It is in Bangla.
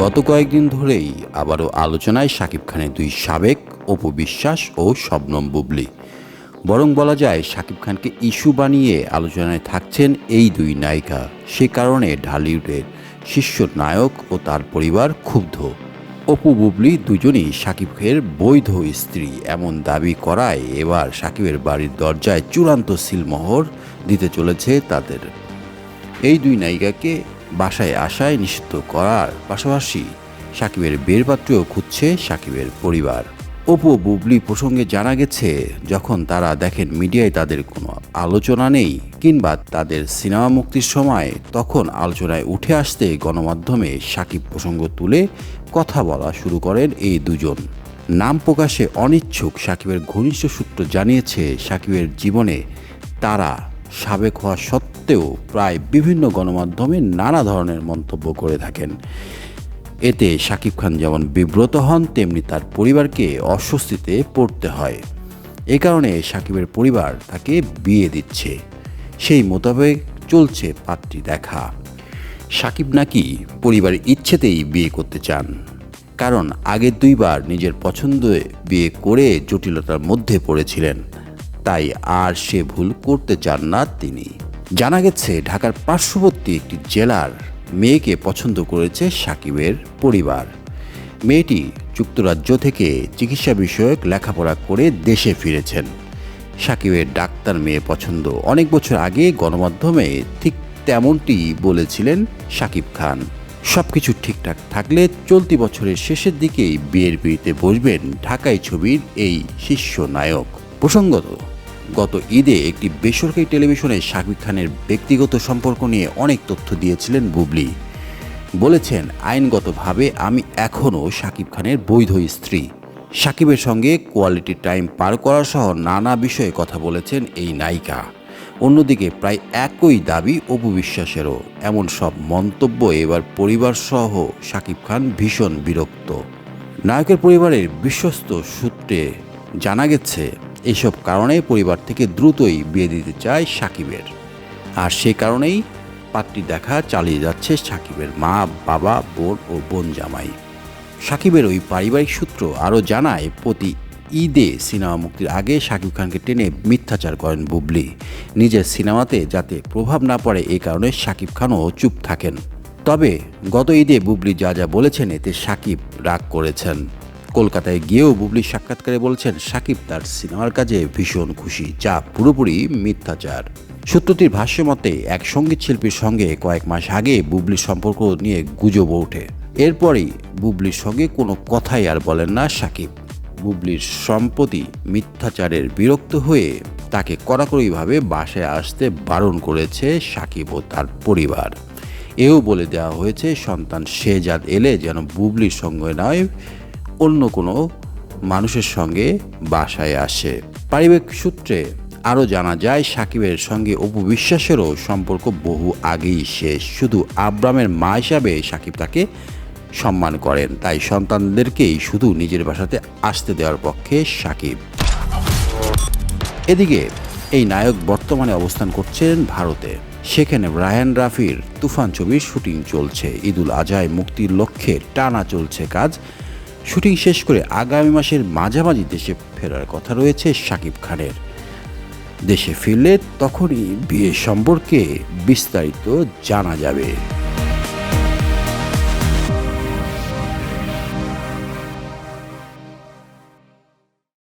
গত কয়েকদিন ধরেই আবারও আলোচনায় শাকিব খানের দুই সাবেক অপু বিশ্বাস ও শবনম বুবলি। বরং বলা যায়, শাকিব খানকে ইস্যু বানিয়ে আলোচনায় থাকছেন এই দুই নায়িকা। সে কারণে ঢালিউডের শীর্ষ নায়ক ও তার পরিবার ক্ষুব্ধ। অপু বুবলি দুজনই শাকিবের বৈধ স্ত্রী। এমন দাবি করায় এবার সাকিবের বাড়ির দরজায় চূড়ান্ত সিলমোহর দিতে চলেছে তাদের। এই দুই নায়িকাকে বাসায় আসায় নিষিদ্ধ করার পাশাপাশি সাকিবের বের পাত্রেও খুঁজছে সাকিবের পরিবার। অপু বুবলি প্রসঙ্গে জানা গেছে, যখন তারা দেখেন মিডিয়ায় তাদের কোনো আলোচনা নেই কিংবা তাদের সিনেমা মুক্তির সময় তখন আলোচনায় উঠে আসতে গণমাধ্যমে সাকিব প্রসঙ্গ তুলে কথা বলা শুরু করেন এই দুজন। নাম প্রকাশে অনিচ্ছুক সাকিবের ঘনিষ্ঠ সূত্র জানিয়েছে, সাকিবের জীবনে তারা সাবেক হওয়া সত্ত্বেও প্রায় বিভিন্ন গণমাধ্যমে নানা ধরনের মন্তব্য করে থাকেন। এতে শাকিব খান যেমন বিব্রত হন, তেমনি তার পরিবারকে অস্বস্তিতে পড়তে হয়। এ কারণে সাকিবের পরিবার তাকে বিয়ে দিচ্ছে। সেই মোতাবেক চলছে পাত্রী দেখা। সাকিব নাকি পরিবারের ইচ্ছেতেই বিয়ে করতে চান, কারণ আগের দুইবার নিজের পছন্দে বিয়ে করে জটিলতার মধ্যে পড়েছিলেন। তাই আর সে ভুল করতে চান না তিনি। জানা গেছে, ঢাকার পার্শ্ববর্তী একটি জেলার মেয়েকে পছন্দ করেছে সাকিবের পরিবার। মেয়েটি যুক্তরাজ্য থেকে চিকিৎসা বিষয়ক লেখাপড়া করে দেশে ফিরেছেন। সাকিবের ডাক্তার মেয়ে পছন্দ অনেক বছর আগে গণমাধ্যমে ঠিক তেমনটি বলেছিলেন সাকিব খান। সব কিছু ঠিকঠাক থাকলে চলতি বছরের শেষের দিকেই বিয়ের বিয়েতে বসবেন ঢাকাই ছবির এই শীর্ষ নায়ক। প্রসঙ্গত গত ঈদে একটি বেসরকারি টেলিভিশনে শাকিব খানের ব্যক্তিগত সম্পর্ক নিয়ে অনেক তথ্য দিয়েছিলেন বুবলি। বলেছেন, আইনগতভাবে আমি এখনও শাকিব খানের বৈধ স্ত্রী। সাকিবের সঙ্গে কোয়ালিটি টাইম পার করা সহ নানা বিষয়ে কথা বলেছেন এই নায়িকা। অন্যদিকে প্রায় একই দাবি অপু বিশ্বাসেরও। এমন সব মন্তব্য এবার পরিবার সহ শাকিব খান ভীষণ বিরক্ত। নায়কের পরিবারের বিশ্বস্ত সূত্রে জানা গেছে এসব কারণে পরিবার থেকে দ্রুতই বিয়ে দিতে চায় সাকিবের। আর সে কারণেই পাত্রী দেখা চালিয়ে যাচ্ছে সাকিবের মা, বাবা, বোন ও বোন জামাই। সাকিবের ওই পারিবারিক সূত্র আরও জানায়, প্রতি ঈদে সিনেমা মুক্তির আগে শাকিব খানকে টেনে মিথ্যাচার করেন বুবলি। নিজের সিনেমাতে যাতে প্রভাব না পড়ে এই কারণে শাকিব খানও চুপ থাকেন। তবে গত ঈদে বুবলি যা যা বলেছেন, এতে সাকিব রাগ করেছেন। কলকাতায় গিয়েও বুবলি সাক্ষাৎকারে বলছেন, সাকিব তার সিনেমার কাজে ভীষণ খুশি, যা পুরোপুরি মিথ্যাচার। সূত্রটির ভাষ্য মতে এক সংগীত শিল্পীর সঙ্গে কয়েক মাস আগে বুবলির সম্পর্ক নিয়ে গুজব ওঠে। এরপরই বুবলির সঙ্গে কোনো কথাই আর বলেন না সাকিব। বুবলির সম্পত্তি মিথ্যাচারের বিরক্ত হয়ে তাকে কড়াকড়িভাবে বাসায় আসতে বারণ করেছে সাকিব ও তার পরিবার। এও বলে দেওয়া হয়েছে, সন্তান শেজাদ এলে যেন বুবলির সঙ্গে নয় অন্য কোনো মানুষের সঙ্গে বাসায় আসে। পারিবারিক সূত্রে আরও জানা যায়, সাকিবের সঙ্গে অপু বিশ্বাসেরও সম্পর্ক বহু আগেই শেষ। শুধু আব্রামের মা হিসাবে সাকিব তাকে সম্মান করেন, তাই সন্তানদেরকেই শুধু নিজের বাসাতে আসতে দেওয়ার পক্ষে সাকিব। এদিকে এই নায়ক বর্তমানে অবস্থান করছেন ভারতে। সেখানে রায়ান রাফির তুফান ছবির শুটিং চলছে। ঈদুল আজহায় মুক্তির লক্ষ্যে টানা চলছে কাজ। শুটিং শেষ করে আগামী মাসের মাঝামাঝি দেশে ফেরার কথা রয়েছে শাকিব খানের। দেশে ফিরলে তখনই বিয়ে সম্পর্কে বিস্তারিত জানা যাবে।